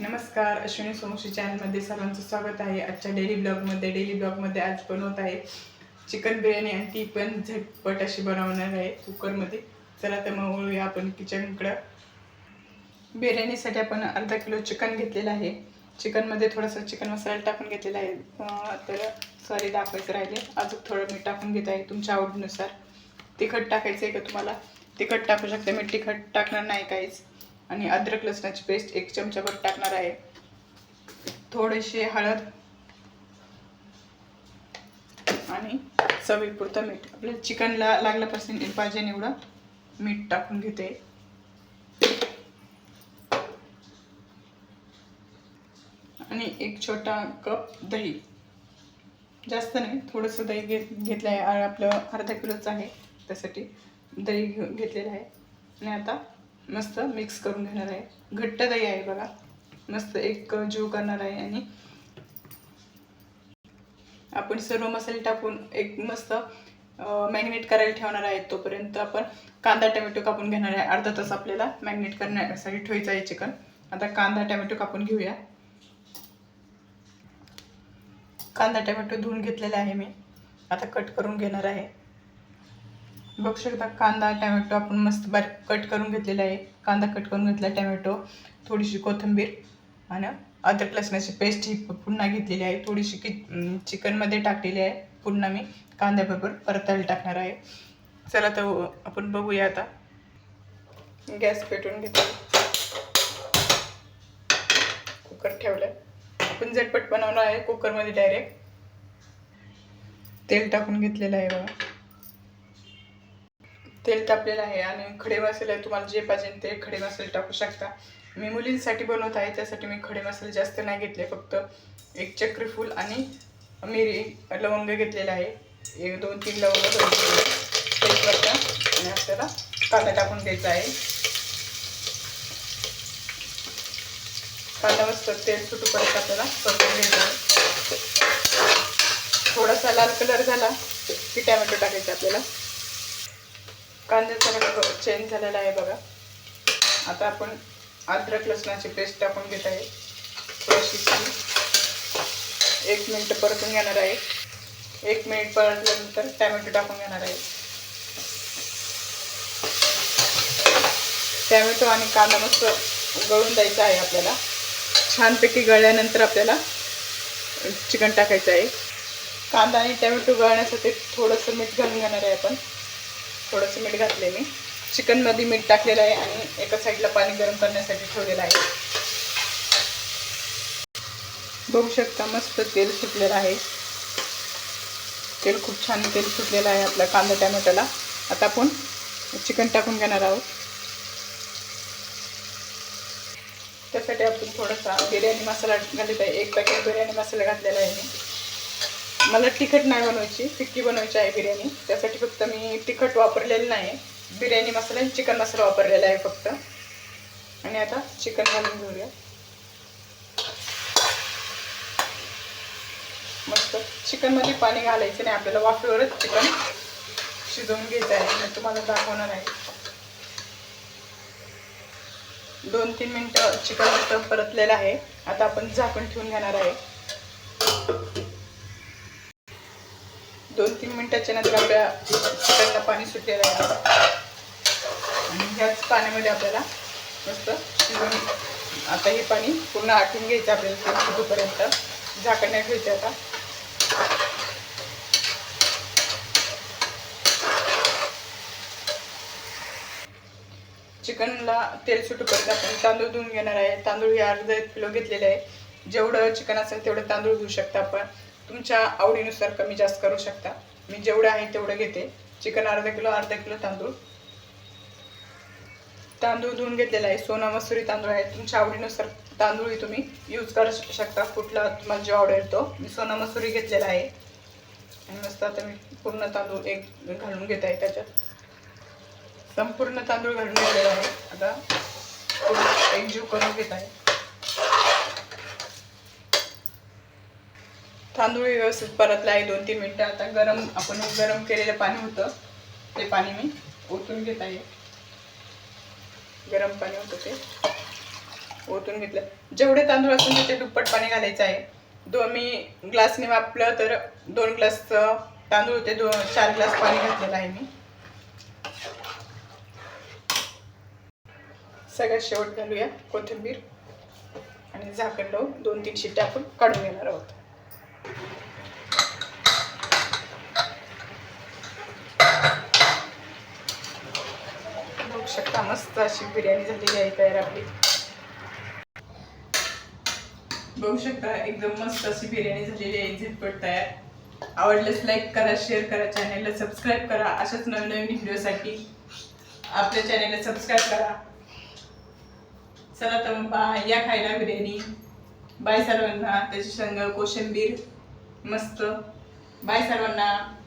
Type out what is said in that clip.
नमस्कार अश्विनी सोमशी चॅनलमध्ये सर्वांचं स्वागत आहे. आजच्या डेली ब्लॉगमध्ये डेली ब्लॉगमध्ये आज बनवत आहे चिकन बिर्याणी आणि ती पण झटपट अशी बनवणार आहे कुकरमध्ये. चला तर मग वळूया आपण किचनकडं. बिर्याणीसाठी आपण अर्धा किलो चिकन घेतलेलं आहे. चिकनमध्ये थोडंसं चिकन मसाला टाकून घेतलेला आहे. तर सॉरी दाखवायचं राहिले. अजून थोडं मीठ टाकून घेत आहे तुमच्या आवडीनुसार. तिखट टाकायचं आहे का तुम्हाला? तिखट टाकू शकता. मी तिखट टाकणार नाही काहीच. आणि अद्रक लसणाची पेस्ट एक चमचाभर टाकणार आहे. थोडेसे हळद आणि चवीपुरतं मीठ. आपल्या चिकनला लागल्यापासून पाहिजे एवढं मीठ टाकून घेते. आणि एक छोटा कप दही. जास्त नाही थोडंसं दही घेत घेतलं आहे आपलं अर्धा किलोचं आहे. त्यासाठी दही घेऊ घेतलेलं आहे. आणि आता मस्त मिक्स करून घेणार आहे. घट्ट दही आहे बघा. मस्त एक जीव करणार आहे आणि आपण सर्व मसाले टाकून एक मस्त मॅग्नेट करायला ठेवणार आहे तोपर्यंत आपण कांदा टोमॅटो कापून घेणार आहे. अर्धा तास आपल्याला मॅग्नेट करण्यासाठी ठेवायचं आहे चिकन आता कांदा टोमॅटो कापून घेऊया. कांदा टमॅटो धुवून घेतलेला आहे मी. आता कट करून घेणार आहे. बघू शकता कांदा टोमॅटो आपण मस्त बारीक कट करून घेतलेला आहे. कांदा कट करून घेतला टोमॅटो थोडीशी कोथिंबीर आणि अद्रक लसणाची पेस्ट ही पुन्हा घेतलेली आहे. थोडीशी कि चिकनमध्ये टाकलेली आहे. पुन्हा मी कांद्याबरोबर परतायला टाकणार आहे. चला तर आपण बघूया आता. गॅस पेटवून घेतो कुकर ठेवलं आपण झटपट बनवणार आहे कुकरमध्ये डायरेक्ट तेल टाकून घेतलेलं आहे बघा. तेल तापलेलं आहे आणि खडे मसाले तुम्हाला जे पाहिजे ते खडे मसाले टाकू शकता. मी मुलींसाठी बनवत आहे त्यासाठी मी खडे मसाले जास्त नाही घेतले फक्त एक चक्रीफूल आणि मिरी लवंग घेतलेला आहे. एक दोन तीन लवंग तेजपत्ता आणि आपल्याला कांदा टाकून द्यायचा आहे. कांदा मस्त तेल सुटूपर्यंत आपल्याला परतून घ्यायचं आहे. थोडासा लाल कलर झाला की टॅमॅटो टाकायचा आपल्याला. कांद्याचा रंग चेंज झालेला आहे बघा. आता आपण अद्रक लसणाची पेस्ट टाकून घेत आहे. थोडीशी एक मिनिट परतून घेणार आहे. एक मिनिट परतल्यानंतर टॅमॅटो टाकून घेणार आहे. टॅमॅटो आणि कांदा मस्त गळून द्यायचा आहे आपल्याला. छानपैकी गळल्यानंतर आपल्याला चिकन टाकायचं आहे. कांदा आणि टॅमॅटो गळण्यासाठी थोडंसं मीठ घालून घेणार आहे आपण. थोडंसं मीठ घातले मी. चिकनमध्ये मीठ टाकलेलं आहे आणि एका साईडला पाणी गरम करण्यासाठी ठेवलेलं आहे. बघू शकता मस्त तेल सुटलेलं आहे. तेल खूप छान तेल सुटलेलं आहे आपल्या कांदा टॅमॅटोला. आता आपण चिकन टाकून घेणार आहोत. त्यासाठी आपण थोडासा बिर्याणी मसाला घालत आहे. एक पॅकेट बिर्याणी मसाला घातलेला आहे मी. मला तिखट नाही बनवायची फिक्की बनवायची आहे बिर्याणी. त्यासाठी फक्त मी तिखट वापरलेलं नाही बिर्याणी मसाला आणि चिकन मसाला वापरलेला आहे फक्त. आणि आता चिकन घालून घेऊया. मस्त. चिकनमध्ये पाणी घालायचं नाही आपल्याला वाफेवरच चिकन शिजवून घ्यायचं आहे. मी तुम्हाला दाखवणार आहे. दोन तीन मिनटं चिकन परतलेलं आहे. आता आपण झाकण ठेवून घेणार आहे. त्याच्यानंतर नंतर आपल्या चिकनला पाणी सुटलेलं आहे. आणि ह्याच पाण्यामध्ये आपल्याला मस्त शिजून आता हे पाणी पूर्ण आटून घ्यायचं आपल्याला तेल सुटूपर्यंत. झाकण नाही आता. चिकनला तेल सुटूपर्यंत आपण तांदूळ धुवून घेणार आहे. तांदूळ हे अर्ध एक किलो घेतलेले आहे. जेवढं चिकन असेल तेवढं तांदूळ घेऊ शकता आपण. तुमच्या आवडीनुसार कमी जास्त करू शकता. मी जेवढं आहे तेवढं घेते. चिकन अर्धा किलो अर्धा किलो तांदूळ. तांदूळ धुवून घेतलेला आहे. सोना मसुरी तांदूळ आहे. तुमच्या आवडीनुसार तांदूळही तुम्ही यूज करू शकता. कुठला तुम्हाला जो आवडेल तो. मी सोना मसुरी घेतलेला आहे. आणि मस्त आता मी पूर्ण तांदूळ एक घालून घेत आहे त्याच्यात. संपूर्ण तांदूळ घालून घेतलेला आहे. आता एकजीव करून घेत आहे. तांदूळ व्यवस्थित परतला आहे दोन तीन मिनटं. आता गरम आपण गरम केलेलं पाणी होतं. ते पाणी मी ओतून घेत आहे. गरम पाणी होतं ते. ओतून घेतलं. जेवढे तांदूळ असून त्याचे दुप्पट पाणी घालायचं आहे. दो मी ग्लासने वापलं तर दोन ग्लास तांदूळ होते. दो चार ग्लास पाणी घातलेलं आहे मी. सगळ्यात शेवट घालूया कोथिंबीर आणि झाकण लावून दोन तीन शिट्ट्या आपण काढून घेणार आहोत बघू शकता. मस्त अशी बिर्याणी झालेली आहे तयार आपली. बघू शकता एकदम मस्त अशी बिर्याणी झालेली आहे झटपट तयार. आवडल्यास लाईक करा शेअर करा चॅनलला सबस्क्राईब करा. अशाच नवीन नवीन व्हिडिओसाठी आपल्या चॅनलला सबस्क्राईब करा. चला तर मग या खायला बिर्याणी. बाय सर्वांना. त्याची संग कोशिंबीर. मस्त. बाय सर्वांना.